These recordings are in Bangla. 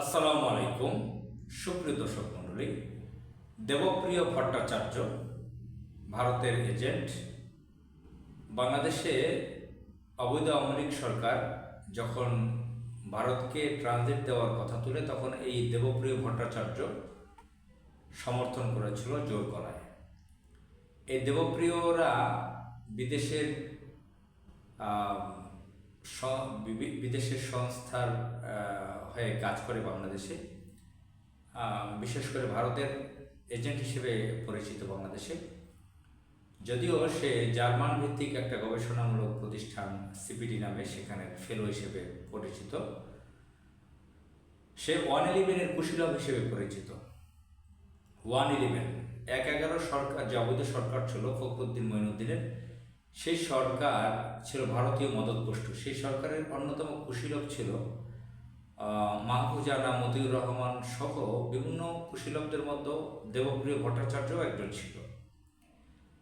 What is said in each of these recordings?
আসসালামু আলাইকুম, সুপ্রিয় দর্শক মণ্ডলী, দেবপ্রিয় ভট্টাচার্য, ভারতের এজেন্ট, বাংলাদেশে অবৈধ আমলিক সরকার যখন ভারতকে ট্রানজিট দেওয়ার কথা তুলে, তখন এই দেবপ্রিয় ভট্টাচার্য সমর্থন করেছিল জোর করায় এই দেবপ্রিয়রা বিদেশের বিদেশের সংস্থার হয়ে কাজ করে বাংলাদেশে। বিশেষ করে ভারতের এজেন্ট হিসেবে পরিচিত বাংলাদেশে। যদিও সে জার্মান ভিত্তিক একটা গবেষণামূলক প্রতিষ্ঠান সিপিডি নামে সেখানে ফেলো হিসেবে পরিচিত। সে ওয়ান ইলেভেনের কুশীলভ হিসেবে পরিচিত। ওয়ান ইলেভেন এক এগারো সরকার যে অবৈধ সরকার ছিল ফখরুদ্দিন মঈনুদ্দিনের সেই সরকার ছিল ভারতীয় মদত গোষ্ঠী সেই সরকারের অন্যতম কুশীলভ ছিল মাহফুজানা মতিউর রহমান সহ বিভিন্ন কুশীলভদের মধ্যে দেবপ্রিয় ভট্টাচার্যও একজন ছিল।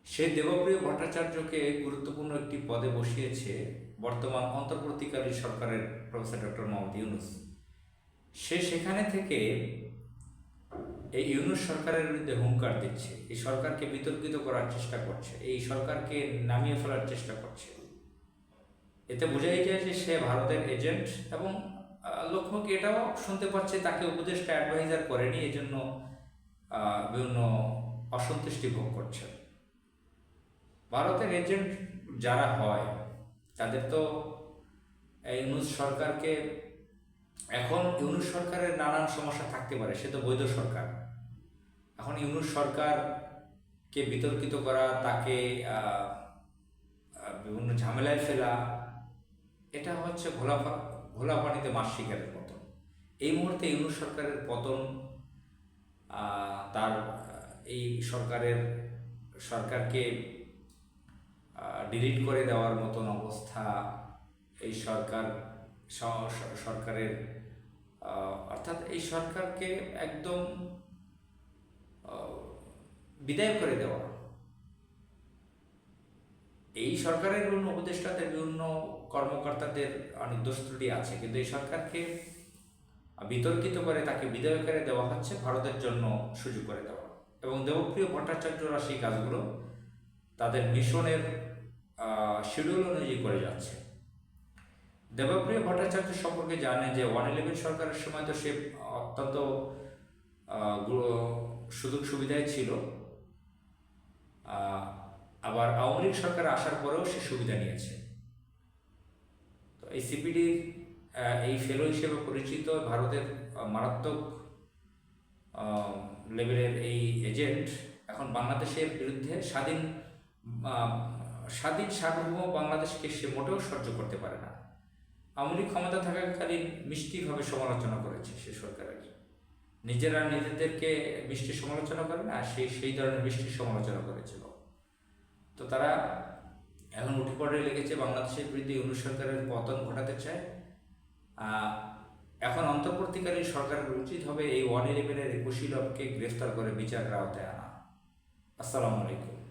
সেই দেবপ্রিয় ভট্টাচার্যকে গুরুত্বপূর্ণ একটি পদে বসিয়েছে বর্তমান অন্তর্বর্তীকালীন সরকারের প্রফেসর ডক্টর মোহাম্মদ ইউনুস। সে সেখানে থেকে এই ইউনুস সরকারের বিরুদ্ধে হুঙ্কার দিচ্ছে এই সরকারকে বিতর্কিত করার চেষ্টা করছে এই সরকারকে নামিয়ে ফেলার চেষ্টা করছে। এতে বোঝাই যায় যে সে ভারতের এজেন্ট এবং আহ, এটাও শুনতে পাচ্ছে তাকে উপদেষ্টা অ্যাডভাইজার করেনি এই জন্য বিভিন্ন অসন্তুষ্টি ভোগ করছে। ভারতের এজেন্ট যারা হয় তাদের তো ইউনুস সরকারকে এখন ইউনুস সরকারের নানান সমস্যা থাকতে পারে সে তো বৈধ সরকার। এখন ইউনুস সরকারকে বিতর্কিত করা, তাকে বিভিন্ন ঝামেলায় ফেলা, এটা হচ্ছে ঘোলা পা- ঘোলা পানিতে মাছ মতন এই মুহূর্তে ইউনুস সরকারের পতন তার, এই সরকারের, সরকারকে ডিলিট করে দেওয়ার মতন অবস্থা এই সরকার সরকারের অর্থাৎ এই সরকারকে একদম বিদায় করে দেওয়া। এই সরকারের বিভিন্ন উপদেষ্টাদের, বিভিন্ন কর্মকর্তাদের অনেক দোষ ত্রুটি আছে, কিন্তু এই সরকারকে বিতর্কিত করে তাকে বিদায় করে দেওয়া হচ্ছে, ভারতের জন্য সুযোগ করে দেওয়া। এবং দেবপ্রিয় ভট্টাচার্যরা সেই কাজগুলো তাদের মিশনের শিডিউল অনুযায়ী করে যাচ্ছে। দেবপ্রিয় ভট্টাচার্য সম্পর্কে জানে যে ওয়ান ইলেভেন সরকারের সময় তো সে অত্যন্ত সুযোগ সুবিধায় ছিল। আবার আওয়ামী লীগ সরকার আসার পরেও সে সুবিধা নিয়েছে। তো এই সিপিডির এই ফেলো হিসেবে পরিচিত ভারতের মারাত্মক লেভেলের এই এজেন্ট এখন বাংলাদেশের বিরুদ্ধে স্বাধীন স্বাধীন সার্বভৌম বাংলাদেশকে সে মোটেও সহ্য করতে পারে না। আওয়ামী লীগ ক্ষমতা থাকাকালীন মিষ্টিভাবে সমালোচনা করেছে সে সরকারের। নিজেরা নিজেদেরকে বৃষ্টির সমালোচনা করে না, সেই সেই ধরনের বৃষ্টির সমালোচনা করেছিল। তো তারা এখন উঠে পড়ে লেগেছে, বাংলাদেশের বিরুদ্ধে ইউনু সরকারের পতন ঘটাতে চায়। এখন অন্তর্বর্তীকালীন সরকারের উচিত হবে এই ওয়ান ইলেভেনের একুশি লোককে গ্রেফতার করে বিচারের আওতায় আনা। আসসালামু আলাইকুম।